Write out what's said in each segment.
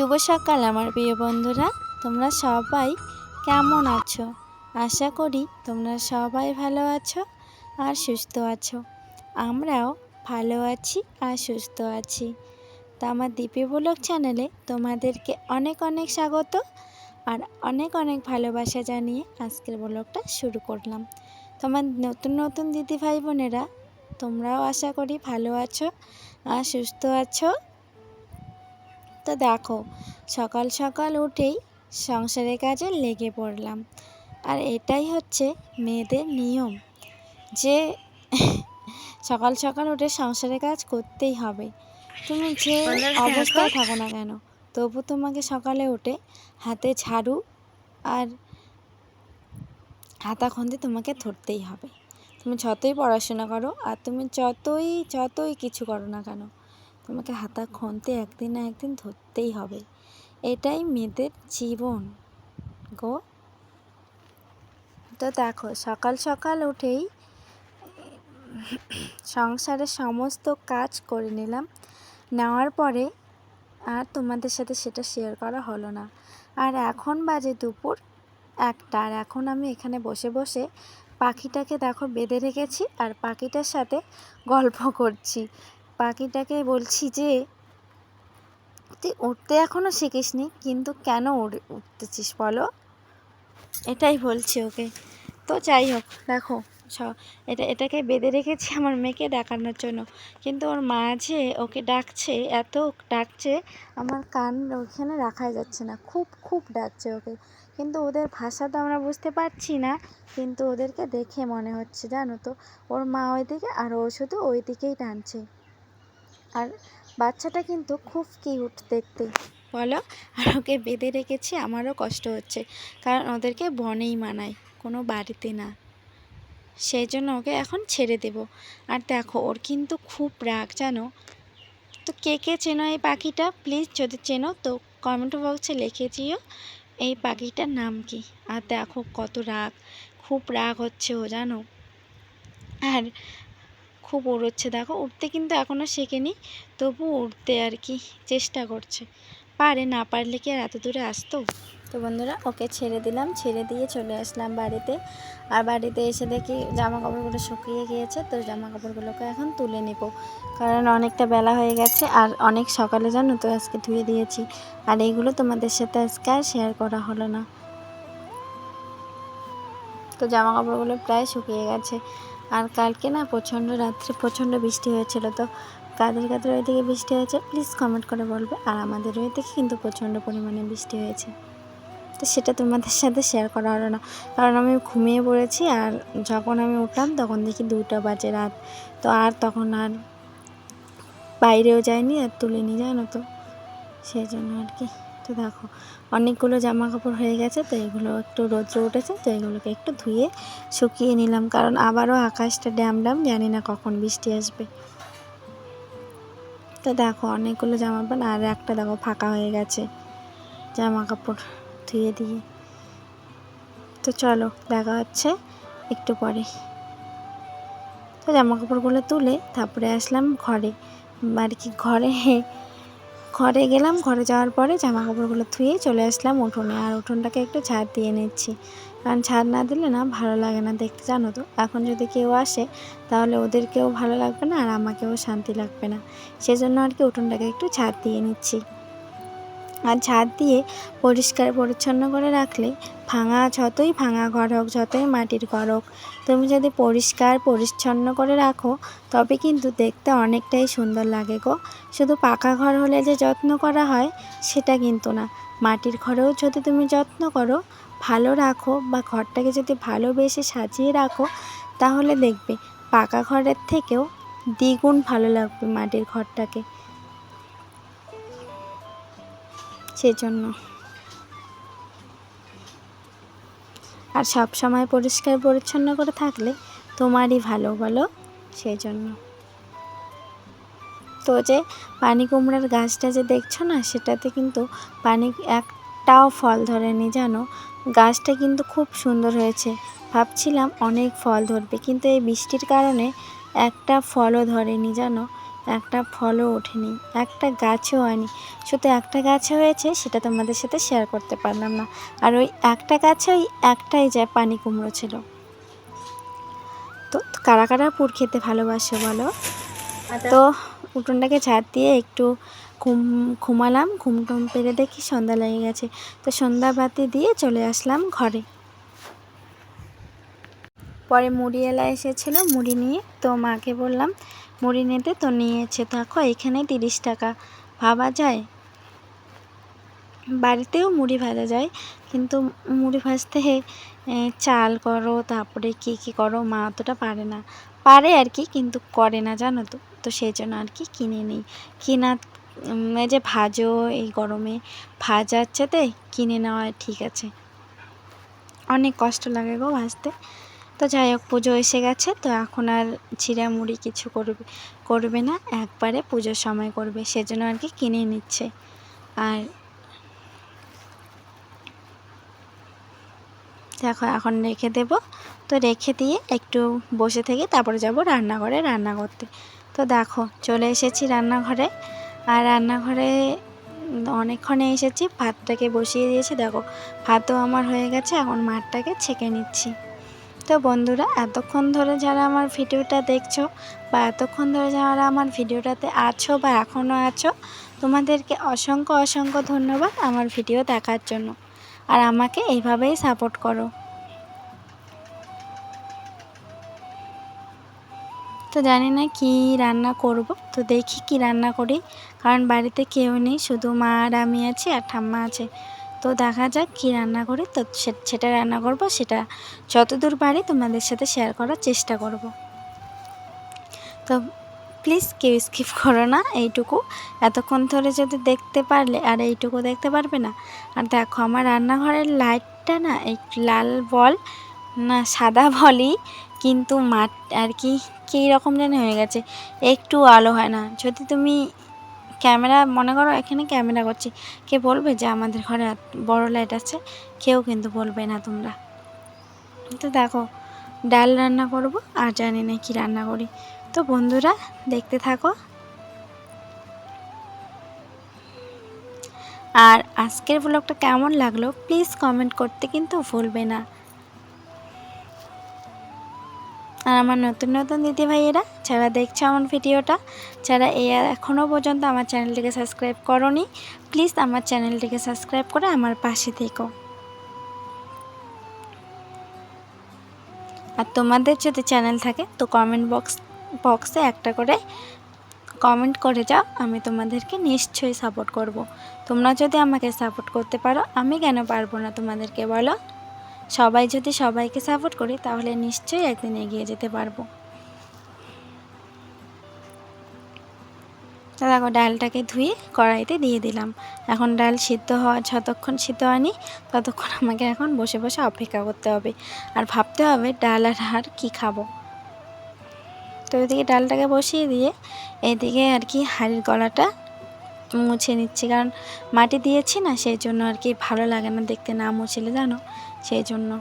শুভ সকাল, আমার প্রিয় বন্ধুরা। তোমরা সবাই কেমন আছো? আশা করি তোমরা সবাই ভালো আছো আর সুস্থ আছো। আমরাও ভালো আছি আর সুস্থ আছি। তো আমার দীপি ব্লগ চ্যানেলে তোমাদেরকে অনেক অনেক স্বাগত আর অনেক অনেক ভালোবাসা জানিয়ে আজকের ব্লগটা শুরু করলাম। তোমার নতুন নতুন দিদি ভাই বোনেরা, তোমরাও আশা করি ভালো আছো আর সুস্থ আছো। তো দেখো সকাল সকাল উঠেই সংসারের কাজে লেগে পড়লাম। আর এটাই হচ্ছে মেয়েদের নিয়ম যে সকাল সকাল উঠে সংসারের কাজ করতেই হবে। তুমি যে অবস্থায় থাকো না কেন তবু তোমাকে সকালে উঠে হাতে ঝাড়ু আর হাতা খন্দি তোমাকে ধরতেই হবে। তুমি যতই পড়াশোনা করো আর তুমি যতই যতই কিছু করো না কেন তোমাকে হাতা খুনতে একদিন না একদিন ধরতেই হবে। এটাই মেয়েদের জীবন। গো। তো দেখো, সকাল সকাল উঠেই সংসারের সমস্ত কাজ করে নিলাম। নেওয়ার পরে আর তোমাদের সাথে সেটা শেয়ার করা হলো না। আর এখন বাজে দুপুর একটা, আর এখন আমি এখানে বসে বসে পাখিটাকে দেখো বেঁধে রেখেছি আর পাখিটার সাথে গল্প করছি। পাখিটাকে বলছি যে, তুই উঠতে এখনও শিখিসনি, কিন্তু কেন উড়ে, উঠতেছিস বলো? এটাই বলছি ওকে। তো যাই হোক, দেখো এটা, এটাকে বেঁধে রেখেছি আমার মেয়েকে ডাকানোর জন্য। কিন্তু ওর মা যে ওকে ডাকছে, এত ডাকছে, আমার কান ওইখানে রাখাই যাচ্ছে না। খুব খুব ডাকছে ওকে। কিন্তু ওদের ভাষা তো আমরা বুঝতে পারছি না, কিন্তু ওদেরকে দেখে মনে হচ্ছে, জানো তো? ওর মা ওইদিকে আর ও শুধু ওই দিকেই টানছে। আর বাচ্চাটা কিন্তু খুব কিউট দেখতে। বলো, আর ওকে বেঁধে রেখেছি আমারও কষ্ট হচ্ছে, কারণ ওদেরকে বনেই মানায়, কোনো বাড়িতে না। সেই জন্য ওকে এখন ছেড়ে দেব। আর দেখো, ওর কিন্তু খুব রাগ, জানো? তো কে কে চেনো এই পাখিটা? প্লিজ যদি চেনো তো কমেন্ট বক্সে লিখে দিও, এই পাখিটার নাম কি? আর দেখো, কত রাগ, খুব রাগ হচ্ছে ও, জানো? আর খুব উড়োচ্ছে দেখো, উঠতে কিন্তু এখনও শেখেনি, তবু উঠতে আর কি চেষ্টা করছে। পারে না পারলে কি আর এত দূরে আসতো? তো বন্ধুরা, ওকে ছেড়ে দিলাম, ছেড়ে দিয়ে চলে আসলাম বাড়িতে। আর বাড়িতে এসে দেখি জামা কাপড়গুলো শুকিয়ে গিয়েছে, তো জামা কাপড়গুলোকে এখন তুলে নেব। কারণ অনেকটা বেলা হয়ে গেছে, আর অনেক সকালে জানো তো আজকে ধুয়ে দিয়েছি। আর এইগুলো তোমাদের সাথে আজকে আর শেয়ার করা হলো না। তো জামা কাপড়গুলো প্রায় শুকিয়ে গেছে। আর কালকে না প্রচণ্ড রাত্রে প্রচণ্ড বৃষ্টি হয়েছিল, তো কাদের কাদের ওইদিকে বৃষ্টি হয়েছে প্লিজ কমেন্ট করে বলবে। আর আমাদের ওইদিকে কিন্তু প্রচণ্ড পরিমাণে বৃষ্টি হয়েছে। তো সেটা তোমাদের সাথে শেয়ার করা হলো না। কারণ আমি ঘুমিয়ে পড়েছি আর যখন আমি উঠলাম তখন দেখি দুটা বাজে রাত। তো আর তখন আর বাইরেও যায়নি আর তুলিনি, জানো তো? সেই জন্য আর কি। তো দেখো, অনেকগুলো জামা কাপড় হয়ে গেছে, তো এগুলো একটু রৌদ্র উঠেছে, তো এগুলোকে একটু ধুয়ে শুকিয়ে নিলাম, কারণ আবারও আকাশটা ড্যাম ড্যাম জানি না কখন বৃষ্টি আসবে। তো দেখো, অনেকগুলো জামা প্যান্ট আর একটা দেখো ফাঁকা হয়ে গেছে জামা কাপড় ধুয়ে দিয়ে। তো চলো, দেখা হচ্ছে একটু পরে। তো জামা কাপড়গুলো তুলে তারপরে আসলাম ঘরে আর কি ঘরে? ঘরে গেলাম, ঘরে যাওয়ার পরে জামা কাপড়গুলো ধুয়ে চলে আসলাম উঠোনে। আর উঠোনটাকে একটু ছাড় দিয়ে নিচ্ছি। কারণ ঝাড় না দিলে না ভালো লাগে না দেখতে, জানো তো? এখন যদি কেউ আসে, তাহলে ওদেরকেও ভালো লাগবে না আর আমাকেও শান্তি লাগবে না। সেজন্য আর কি উঠোনটাকে একটু ছাড় দিয়ে নিচ্ছি। আর ঝাড় দিয়ে পরিষ্কার পরিচ্ছন্ন করে রাখলে ভাঙা যতই ভাঙা ঘর হোক, যতই মাটির ঘর হোক, তুমি যদি পরিষ্কার পরিচ্ছন্ন করে রাখো, তবে কিন্তু দেখতে অনেকটাই সুন্দর লাগে গো। শুধু পাকা ঘর হলে যে যত্ন করা হয়, সেটা কিন্তু না। মাটির ঘরেও যদি তুমি যত্ন করো, ভালো রাখো বা ঘরটাকে যদি ভালোবেসে সাজিয়ে রাখো, তাহলে দেখবে পাকা ঘরের থেকেও দ্বিগুণ ভালো লাগবে মাটির ঘরটাকে। সেজন্য। আর সব সময় পরিষ্কার পরিচ্ছন্ন করে থাকলে তোমারই ভালো বলো সেই জন্য তো যে পানি কুমড়ার গাছটা যে দেখছ না, সেটাতে কিন্তু পানি একটাও ফল ধরেনি, জানো? গাছটা কিন্তু খুব সুন্দর হয়েছে। ভাবছিলাম অনেক ফল ধরবে, কিন্তু এই বৃষ্টির কারণে একটা ফলও ধরেনি, জানো? একটা ফলও ওঠেনি একটা গাছও হয়নি। শুধু একটা গাছ হয়েছে সেটা তোমাদের সাথে শেয়ার করতে পারলাম না। আর ওই একটা গাছে ওই একটাই যায় পানি কুমড়ো ছিল। তো কারা কারা পুর খেতে ভালোবাসে বলো? তো উঠোনটাকে ঝাড় দিয়ে একটু ঘুম ঘুমালাম ঘুম টুম পেরে দেখি সন্ধ্যা লেগে গেছে। তো সন্ধ্যা বাতি দিয়ে চলে আসলাম ঘরে। পরে মুড়ি এলা এসেছিল মুড়ি নিয়ে তো মাকে বললাম মুড়ি নিতে তো নিয়েছে। দেখো এখানে তিরিশ টাকা। ভাবা যায়? বাড়িতেও মুড়ি ভাজা যায় কিন্তু মুড়ি ভাজতে এ, চাল করো তারপরে কী কী করো মা অতটা পারে না। পারে আর কি কিন্তু করে না জানো তো? তো সেই জন্য আর কি কিনে নিই। কিনা যে ভাজো এই গরমে ভাজার চেতে কিনে নেওয়া ঠিক আছে। অনেক কষ্ট লাগে গো ভাজতে। তো যাই হোক, পুজো এসে গেছে, তো এখন আর চিড়া মুড়ি কিছু করবে করবে না, একবারে পুজোর সময় করবে, সেজন্য আর কি কিনে নিচ্ছে। আর দেখো, এখন রেখে দেব, তো রেখে দিয়ে একটু বসে থেকে তারপরে যাব রান্নাঘরে রান্না করতে। তো দেখো, চলে এসেছি রান্নাঘরে, আর রান্নাঘরে অনেকক্ষণে এসেছি, ভাতটাকে বসিয়ে দিয়েছি। দেখো, ভাতও আমার হয়ে গেছে, এখন মাঠটাকে ছেঁকে নিচ্ছি। তো বন্ধুরা, এতক্ষণ ধরে যারা আমার ভিডিওটা দেখছ বা এতক্ষণ ধরে যারা আমার ভিডিওটাতে আছো বা এখনও আছো, তোমাদেরকে অসংখ্য অসংখ্য ধন্যবাদ আমার ভিডিও দেখার জন্য। আর আমাকে এইভাবেই সাপোর্ট করো। তো জানি না কি রান্না করব, তো দেখি কি রান্না করি। কারণ বাড়িতে কেউ নেই, শুধু মা আর আমি আছি আর ঠাম্মা আছে। তো দেখা যাক কী রান্না করি। তো সেটা রান্না করব, সেটা যতদূর পারি তোমাদের সাথে শেয়ার করার চেষ্টা করব। তো প্লিজ কেউ স্কিপ করো না, এইটুকু। এতক্ষণ ধরে যদি দেখতে পারলে, আর এইটুকু দেখতে পারবে না, আর দেখো আমার রান্নাঘরের লাইটটা না, এই লাল বল, না সাদা বলই, কিন্তু মাঠ আর কি, কী রকম যেন হয়ে গেছে। একটু আলো হয় না। যদি তুমি ক্যামেরা, মনে করো এখানে ক্যামেরা করছি। কে বলবে যে আমাদের ঘরে বড় লাইট আছে? কেউ কিন্তু বলবে না তোমরা। তো দেখো, ডাল রান্না করব আর জানি না কি রান্না করি। তো বন্ধুরা, দেখতে থাকো। আর আজকের ব্লগটা কেমন লাগল প্লিজ কমেন্ট করতে কিন্তু ভুলবে না। আর আমার নতুন নতুন দিদি ভাইয়েরা যারা দেখছ আমার ভিডিওটা, যারা এই এখনও পর্যন্ত আমার চ্যানেলটিকে সাবস্ক্রাইব করনি, প্লিজ আমার চ্যানেলটিকে সাবস্ক্রাইব করে আমার পাশে থেকো আর তোমাদের যদি চ্যানেল থাকে তো কমেন্ট বক্স বক্সে একটা করে কমেন্ট করে যাও, আমি তোমাদেরকে নিশ্চয়ই সাপোর্ট করব। তোমরা যদি আমাকে সাপোর্ট করতে পারো, আমি কেন পারব না তোমাদেরকে বলো সবাই যদি সবাইকে সাপোর্ট করি, তাহলে নিশ্চয়ই একদিন এগিয়ে যেতে পারব। দেখো, ডালটাকে ধুয়ে কড়াইতে দিয়ে দিলাম। এখন ডাল সিদ্ধ হওয়া, যতক্ষণ সিদ্ধ হয়নি, ততক্ষণ আমাকে এখন বসে বসে অপেক্ষা করতে হবে। আর ভাবতে হবে ডাল আর আর কী খাব। তো এদিকে ডালটাকে বসিয়ে দিয়ে এদিকে আর কি হাড়ির গলাটা মুছে নিচ্ছি। কারণ মাটি দিয়েছি না, সেই জন্য আর কি ভালো লাগে না দেখতে না মুছলে, জানো? সেই জন্য।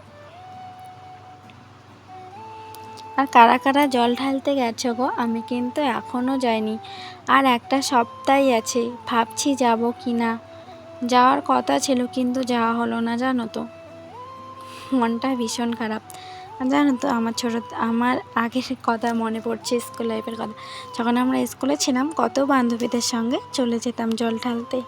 আর কারা কারা জল ঢালতে গেছো গো? আমি কিন্তু এখনও যাইনি। আর একটা সপ্তাহই আছে, ভাবছি যাব কি না? যাওয়ার কথা ছিল, কিন্তু যাওয়া হলো না, জানো তো? মনটা ভীষণ খারাপ। জানো তো, আমার ছোটো, আমার আগের কথা মনে পড়ছে স্কুল লাইফের কথা। যখন আমরা স্কুলে ছিলাম, কত বান্ধবীদের সঙ্গে চলে যেতাম জল ঢালতে।